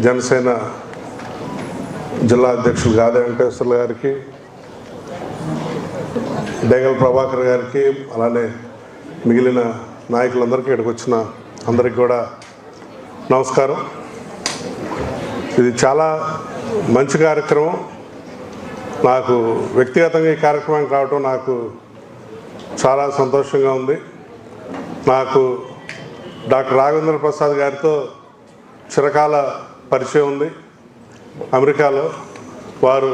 జనసేన జిల్లా అధ్యక్షులు గాదే వెంకటేశ్వర్లు గారికి డేగల్ ప్రభాకర్ గారికి అలానే మిగిలిన నాయకులందరికీ ఇక్కడికి వచ్చిన అందరికి కూడా నమస్కారం. ఇది చాలా మంచి కార్యక్రమం. నాకు వ్యక్తిగతంగా ఈ కార్యక్రమానికి రావటం నాకు చాలా సంతోషంగా ఉంది. నాకు డాక్టర్ రాఘవేంద్ర ప్రసాద్ గారితో చిరకాల పరిచయం ఉంది. అమెరికాలో వారు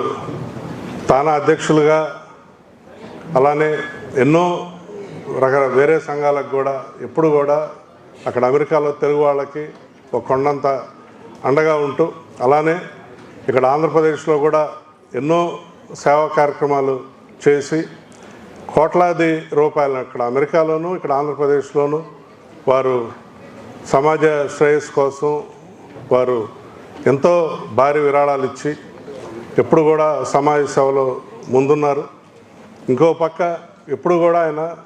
తానా అధ్యక్షులుగా అలానే ఎన్నో రకాల వేరే సంఘాలకు కూడా ఎప్పుడు కూడా అక్కడ అమెరికాలో తెలుగు వాళ్ళకి ఒక కొండంత అండగా ఉంటూ అలానే ఇక్కడ ఆంధ్రప్రదేశ్లో కూడా ఎన్నో సేవా కార్యక్రమాలు చేసి కోట్లాది రూపాయలు ఇక్కడ అమెరికాలోను ఇక్కడ ఆంధ్రప్రదేశ్లోను వారు సమాజ శ్రేయస్సు కోసం వారు ఎంతో భారీ విరాళాలు ఇచ్చి ఎప్పుడు కూడా సమాజ సేవలో ముందున్నారు. ఇంకో పక్క ఎప్పుడు కూడా ఆయన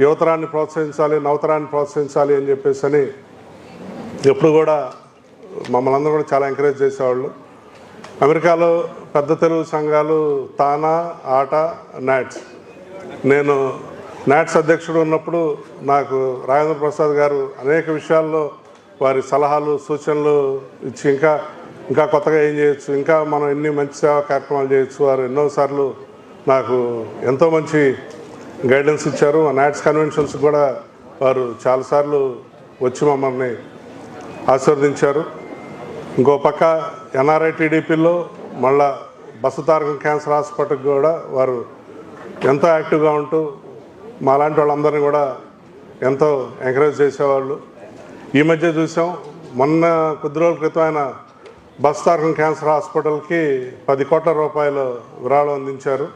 యువతరాన్ని ప్రోత్సహించాలి నవతరాన్ని ప్రోత్సహించాలి అని చెప్పేసి అని ఎప్పుడు కూడా మమ్మల్ని అందరూ కూడా చాలా ఎంకరేజ్ చేసేవాళ్ళు. అమెరికాలో పెద్ద తెలుగు సంఘాలు తానా ఆట నాట్స్. నేను నాట్స్ అధ్యక్షుడు ఉన్నప్పుడు నాకు రాజేంద్ర ప్రసాద్ గారు అనేక విషయాల్లో వారి సలహాలు సూచనలు ఇచ్చి ఇంకా ఇంకా కొత్తగా ఏం చేయొచ్చు ఇంకా మనం ఎన్ని మంచి సేవా కార్యక్రమాలు చేయొచ్చు వారు ఎన్నోసార్లు నాకు ఎంతో మంచి గైడెన్స్ ఇచ్చారు. ఆ నాట్స్ కన్వెన్షన్స్ కూడా వారు చాలాసార్లు వచ్చి మమ్మల్ని ఆశీర్వదించారు. ఇంకో పక్క ఎన్ఆర్ఐ టీడీపీలో మళ్ళా బసతారకం క్యాన్సర్ హాస్పిటల్కి కూడా వారు ఎంతో యాక్టివ్గా ఉంటూ మాలాంటి వాళ్ళందరినీ కూడా ఎంతో ఎంకరేజ్ చేసేవాళ్ళు. ఈ మధ్య చూసాం మొన్న కొద్ది రోజుల క్రితం ఆయన బస్తారకం క్యాన్సర్ హాస్పిటల్కి పది కోట్ల రూపాయలు విరాళం అందించారు.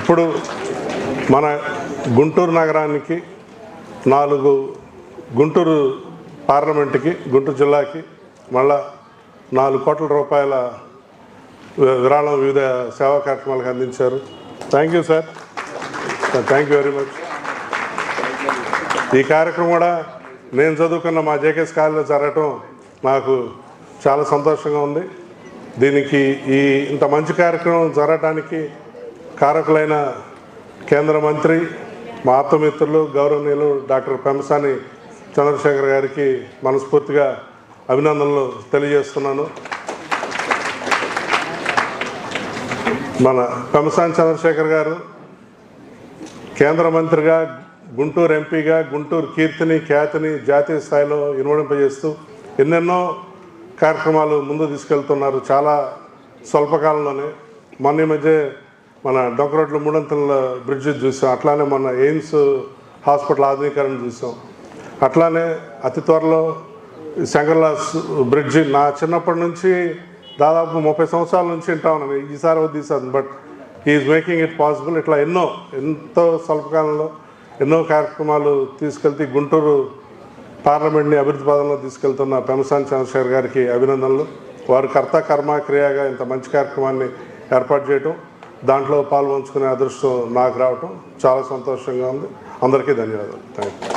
ఇప్పుడు మన గుంటూరు నగరానికి నాలుగు గుంటూరు పార్లమెంట్కి గుంటూరు జిల్లాకి మళ్ళా నాలుగు కోట్ల రూపాయల విరాళం వివిధ సేవా కార్యక్రమాలకు అందించారు. Thank you sir. Thank you very much ఈ కార్యక్రమం కూడా నేను చదువుకున్న మా జేకేఎస్ కాలేజీలో జరగటం నాకు చాలా సంతోషంగా ఉంది. దీనికి ఈ ఇంత మంచి కార్యక్రమం జరగటానికి కారకులైన కేంద్ర మంత్రి మా ఆత్మమిత్రులు గౌరవనీయులు డాక్టర్ పెంసాని చంద్రశేఖర్ గారికి మనస్ఫూర్తిగా అభినందనలు తెలియజేస్తున్నాను. మన పెంసాని చంద్రశేఖర్ గారు కేంద్ర మంత్రిగా గుంటూరు ఎంపీగా గుంటూరు కీర్తిని ఖ్యాతిని జాతీయ స్థాయిలో ఇనుమడింపజేస్తూ ఎన్నెన్నో కార్యక్రమాలు ముందు తీసుకెళ్తున్నారు చాలా స్వల్పకాలంలోనే. మొన్న ఈ మధ్య మన డొంకరోడ్ల మూడంతల బ్రిడ్జ్ చూసాం. అట్లానే మన ఎయిమ్స్ హాస్పిటల్ ఆధునీకరణ చూసాం. అట్లానే అతి త్వరలో శంకర్లాస్ బ్రిడ్జి నా చిన్నప్పటి నుంచి దాదాపు ముప్పై సంవత్సరాల నుంచి వింటా ఉన్నాను. ఈసారి వద్దు but is making it possible ఇట్లా ఎన్నో ఎంతో స్వల్పకాలంలో ఎన్నో కార్యక్రమాలు తీసుకెళ్తే గుంటూరు పార్లమెంట్ని అభివృద్ధి పదంలో తీసుకెళ్తున్న పెమసాని చంద్రశేఖర్ గారికి అభినందనలు. వారు కర్త కర్మ క్రియగా ఇంత మంచి కార్యక్రమాన్ని ఏర్పాటు చేయటం దాంట్లో పాల్పంచుకునే అదృష్టం నాకు రావటం చాలా సంతోషంగా ఉంది. అందరికీ ధన్యవాదాలు. Thank you